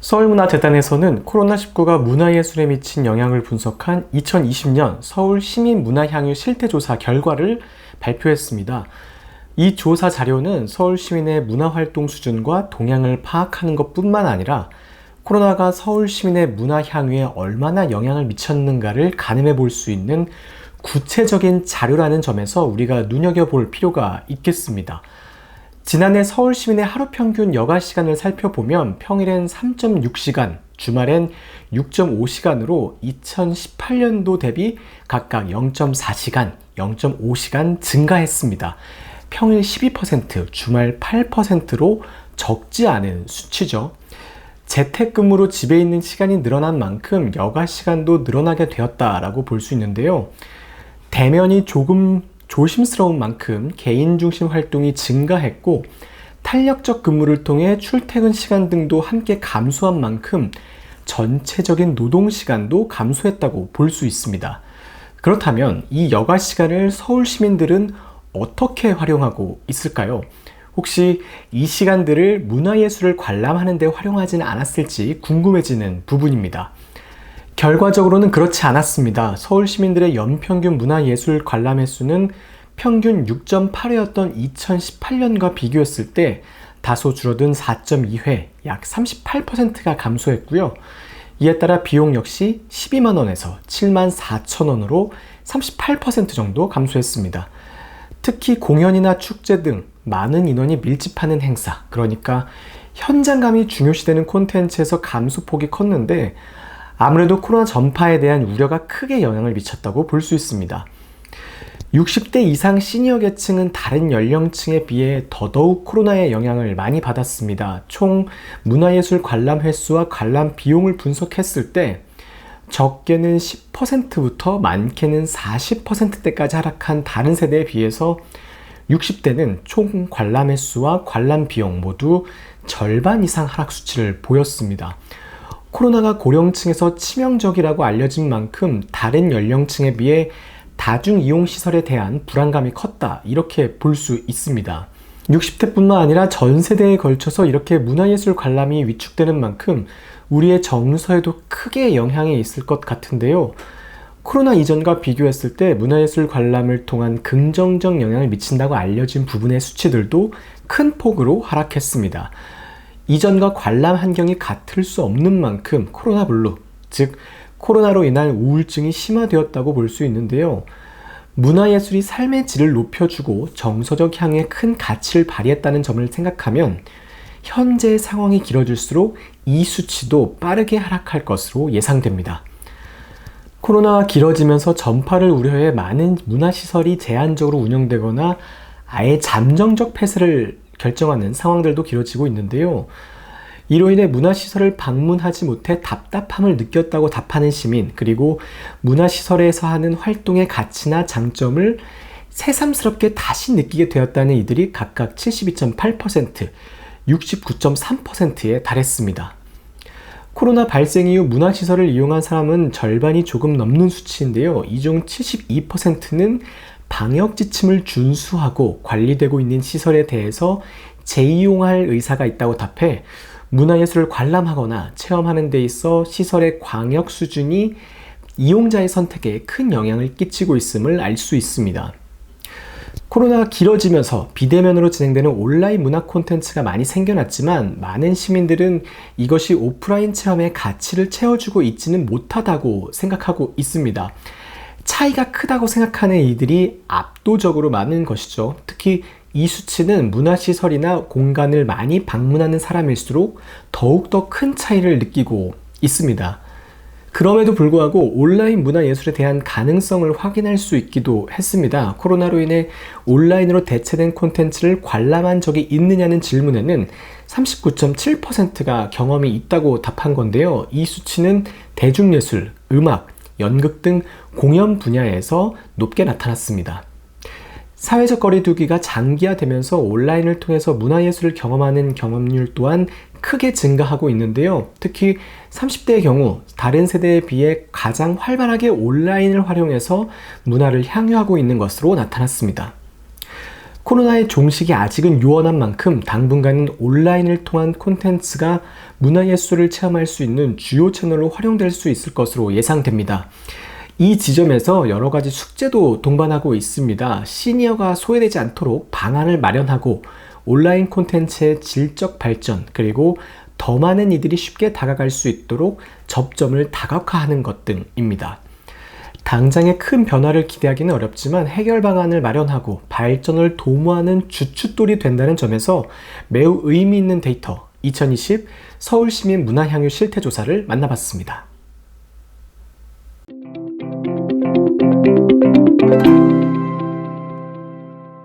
서울문화재단에서는 코로나19가 문화예술에 미친 영향을 분석한 2020년 서울 시민문화향유 실태조사 결과를 발표했습니다. 이 조사 자료는 서울 시민의 문화활동 수준과 동향을 파악하는 것 뿐만 아니라 코로나가 서울 시민의 문화향유에 얼마나 영향을 미쳤는가를 가늠해 볼 수 있는 구체적인 자료라는 점에서 우리가 눈여겨볼 필요가 있겠습니다. 지난해 서울 시민의 하루 평균 여가 시간을 살펴보면 평일엔 3.6시간, 주말엔 6.5시간으로 2018년도 대비 각각 0.4시간, 0.5시간 증가했습니다. 평일 12%, 주말 8%로 적지 않은 수치죠. 재택근무로 집에 있는 시간이 늘어난 만큼 여가 시간도 늘어나게 되었다라고 볼 수 있는데요. 대면이 조금 조심스러운 만큼 개인 중심 활동이 증가했고 탄력적 근무를 통해 출퇴근 시간 등도 함께 감소한 만큼 전체적인 노동 시간도 감소했다고 볼 수 있습니다. 그렇다면 이 여가 시간을 서울 시민들은 어떻게 활용하고 있을까요? 혹시 이 시간들을 문화예술을 관람하는 데 활용하지는 않았을지 궁금해지는 부분입니다. 결과적으로는 그렇지 않았습니다. 서울 시민들의 연평균 문화예술 관람 횟수는 평균 6.8회였던 2018년과 비교했을 때 다소 줄어든 4.2회, 약 38%가 감소했고요. 이에 따라 비용 역시 12만 원에서 7만 4천 원으로 38% 정도 감소했습니다. 특히 공연이나 축제 등 많은 인원이 밀집하는 행사, 그러니까 현장감이 중요시되는 콘텐츠에서 감소폭이 컸는데 아무래도 코로나 전파에 대한 우려가 크게 영향을 미쳤다고 볼 수 있습니다. 60대 이상 시니어 계층은 다른 연령층에 비해 더더욱 코로나의 영향을 많이 받았습니다. 총 문화예술 관람 횟수와 관람 비용을 분석했을 때 적게는 10%부터 많게는 40%대까지 하락한 다른 세대에 비해서 60대는 총 관람 횟수와 관람 비용 모두 절반 이상 하락 수치를 보였습니다. 코로나가 고령층에서 치명적이라고 알려진 만큼 다른 연령층에 비해 다중 이용 시설에 대한 불안감이 컸다. 이렇게 볼 수 있습니다. 60대뿐만 아니라 전 세대에 걸쳐서 이렇게 문화예술 관람이 위축되는 만큼 우리의 정서에도 크게 영향이 있을 것 같은데요. 코로나 이전과 비교했을 때 문화예술 관람을 통한 긍정적 영향을 미친다고 알려진 부분의 수치들도 큰 폭으로 하락했습니다. 이전과 관람 환경이 같을 수 없는 만큼 코로나 블루, 즉 코로나로 인한 우울증이 심화되었다고 볼 수 있는데요. 문화예술이 삶의 질을 높여주고 정서적 향에 큰 가치를 발휘했다는 점을 생각하면 현재 상황이 길어질수록 이 수치도 빠르게 하락할 것으로 예상됩니다. 코로나가 길어지면서 전파를 우려해 많은 문화시설이 제한적으로 운영되거나 아예 잠정적 폐쇄를 결정하는 상황들도 길어지고 있는데요. 이로 인해 문화시설을 방문하지 못해 답답함을 느꼈다고 답하는 시민, 그리고 문화시설에서 하는 활동의 가치나 장점을 새삼스럽게 다시 느끼게 되었다는 이들이 각각 72.8%, 69.3%에 달했습니다. 코로나 발생 이후 문화시설을 이용한 사람은 절반이 조금 넘는 수치인데요. 이 중 72%는 방역 지침을 준수하고 관리되고 있는 시설에 대해서 재이용할 의사가 있다고 답해 문화예술을 관람하거나 체험하는 데 있어 시설의 광역 수준이 이용자의 선택에 큰 영향을 끼치고 있음을 알 수 있습니다. 코로나가 길어지면서 비대면으로 진행되는 온라인 문화 콘텐츠가 많이 생겨났지만 많은 시민들은 이것이 오프라인 체험의 가치를 채워주고 있지는 못하다고 생각하고 있습니다. 차이가 크다고 생각하는 이들이 압도적으로 많은 것이죠. 특히 이 수치는 문화시설이나 공간을 많이 방문하는 사람일수록 더욱더 큰 차이를 느끼고 있습니다. 그럼에도 불구하고 온라인 문화예술에 대한 가능성을 확인할 수 있기도 했습니다. 코로나로 인해 온라인으로 대체된 콘텐츠를 관람한 적이 있느냐는 질문에는 39.7%가 경험이 있다고 답한 건데요. 이 수치는 대중예술, 음악, 연극 등 공연 분야에서 높게 나타났습니다. 사회적 거리두기가 장기화되면서 온라인을 통해서 문화예술을 경험하는 경험률 또한 크게 증가하고 있는데요. 특히 30대의 경우 다른 세대에 비해 가장 활발하게 온라인을 활용해서 문화를 향유하고 있는 것으로 나타났습니다. 코로나의 종식이 아직은 유언한 만큼 당분간은 온라인을 통한 콘텐츠가 문화예술을 체험할 수 있는 주요 채널로 활용될 수 있을 것으로 예상됩니다. 이 지점에서 여러 가지 숙제도 동반하고 있습니다. 시니어가 소외되지 않도록 방안을 마련하고 온라인 콘텐츠의 질적 발전 그리고 더 많은 이들이 쉽게 다가갈 수 있도록 접점을 다각화하는 것 등입니다. 당장의 큰 변화를 기대하기는 어렵지만 해결 방안을 마련하고 발전을 도모하는 주춧돌이 된다는 점에서 매우 의미 있는 데이터 2020 서울시민 문화향유 실태조사를 만나봤습니다.